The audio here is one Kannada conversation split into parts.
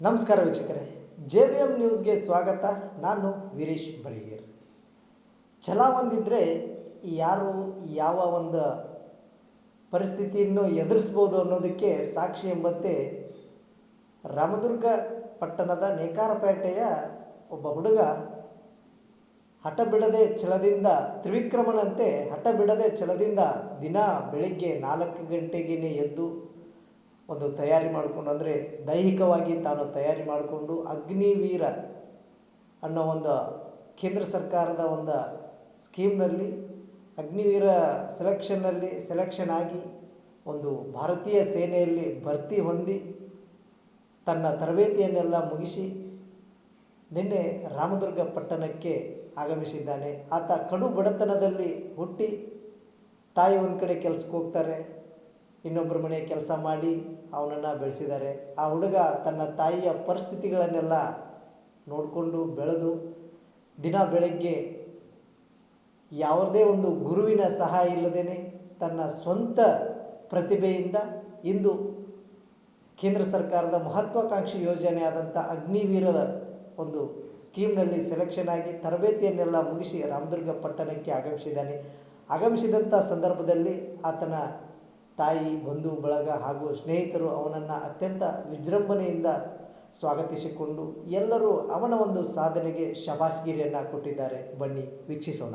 ನಮಸ್ಕಾರ ವೀಕ್ಷಕರೇ, ಜೆ ವಿ ಎಂ ನ್ಯೂಸ್ಗೆ ಸ್ವಾಗತ. ನಾನು ವೀರೇಶ್ ಬಳಿಗೇರ್ ಛಲ ಒಂದಿದ್ದರೆ ಯಾರು ಯಾವ ಒಂದು ಪರಿಸ್ಥಿತಿಯನ್ನು ಎದುರಿಸ್ಬೋದು ಅನ್ನೋದಕ್ಕೆ ಸಾಕ್ಷಿ ಎಂಬಂತೆ ರಾಮದುರ್ಗ ಪಟ್ಟಣದ ನೇಕಾರಪೇಟೆಯ ಒಬ್ಬ ಹುಡುಗ ಹಠ ಬಿಡದೆ ಛಲದಿಂದ, ತ್ರಿವಿಕ್ರಮನಂತೆ ಹಠ ಬಿಡದೆ ಛಲದಿಂದ ದಿನ ಬೆಳಿಗ್ಗೆ ನಾಲ್ಕು ಗಂಟೆಗೇ ಎದ್ದು ಒಂದು ತಯಾರಿ ಮಾಡಿಕೊಂಡು, ಅಂದರೆ ದೈಹಿಕವಾಗಿ ತಾನು ತಯಾರಿ ಮಾಡಿಕೊಂಡು ಅಗ್ನಿವೀರ ಅನ್ನೋ ಒಂದು ಕೇಂದ್ರ ಸರ್ಕಾರದ ಒಂದು ಸ್ಕೀಮ್ನಲ್ಲಿ, ಅಗ್ನಿವೀರ ಸೆಲೆಕ್ಷನ್ನಲ್ಲಿ ಸೆಲೆಕ್ಷನ್ ಆಗಿ ಒಂದು ಭಾರತೀಯ ಸೇನೆಯಲ್ಲಿ ಭರ್ತಿ ಹೊಂದಿ ತನ್ನ ತರಬೇತಿಯನ್ನೆಲ್ಲ ಮುಗಿಸಿ ನಿನ್ನೆ ರಾಮದುರ್ಗ ಪಟ್ಟಣಕ್ಕೆ ಆಗಮಿಸಿದ್ದಾನೆ. ಆತ ಕಡು ಬಡತನದಲ್ಲಿ ಹುಟ್ಟಿ ತಾಯಿ ಒಂದು ಕಡೆ ಕೆಲಸಕ್ಕೆ ಹೋಗ್ತಾರೆ. ಇನ್ನೊಬ್ಬರ ಮನೆ ಕೆಲಸ ಮಾಡಿ ಅವನನ್ನು ಬೆಳೆಸಿದ್ದಾರೆ. ಆ ಹುಡುಗ ತನ್ನ ತಾಯಿಯ ಪರಿಸ್ಥಿತಿಗಳನ್ನೆಲ್ಲ ನೋಡಿಕೊಂಡು ಬೆಳೆದು ದಿನ ಬೆಳಗ್ಗೆ ಯಾವುದೇ ಒಂದು ಗುರುವಿನ ಸಹಾಯ ಇಲ್ಲದೇ ತನ್ನ ಸ್ವಂತ ಪ್ರತಿಭೆಯಿಂದ ಇಂದು ಕೇಂದ್ರ ಸರ್ಕಾರದ ಮಹತ್ವಾಕಾಂಕ್ಷಿ ಯೋಜನೆ ಆದಂಥ ಅಗ್ನಿವೀರದ ಒಂದು ಸ್ಕೀಮ್ನಲ್ಲಿ ಸೆಲೆಕ್ಷನ್ ಆಗಿ ತರಬೇತಿಯನ್ನೆಲ್ಲ ಮುಗಿಸಿ ರಾಮದುರ್ಗ ಪಟ್ಟಣಕ್ಕೆ ಆಗಮಿಸಿದ್ದಾನೆ. ಆಗಮಿಸಿದಂಥ ಸಂದರ್ಭದಲ್ಲಿ ಆತನ ತಾಯಿ ಬಂಧು ಬಳಗ ಹಾಗೂ ಸ್ನೇಹಿತರು ಅವನನ್ನು ಅತ್ಯಂತ ವಿಜೃಂಭಣೆಯಿಂದ ಸ್ವಾಗತಿಸಿಕೊಂಡು ಎಲ್ಲರೂ ಅವನ ಒಂದು ಸಾಧನೆಗೆ ಶಬಾಸ್ಗಿರಿಯನ್ನು ಕೊಟ್ಟಿದ್ದಾರೆ ಬನ್ನಿ ವೀಕ್ಷಿಸೋಣ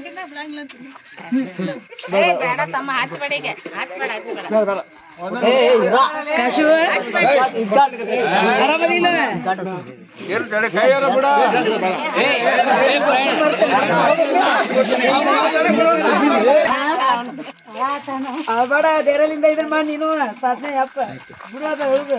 ಇಲ್ಲ ಹಿಂಗ ಹಾಕಾರ ಹಿಂಗ ಕೇಕ್ ಕಟ್ ಏ ಬೇಡ ತಮ್ಮ ಹಚ್ಬೇಡ ಈಗ ಹಚ್ಬೇಡ ಹಚ್ಬೇಡ ಬೇಡ ದೇರಲಿಂದ ಇದ್ರ ಮಾಡಿ ನೀನು ಸಾಧನೆ ಅಪ್ಪ. ಬಿಡೋದ ಅದ ಉಳ್ದು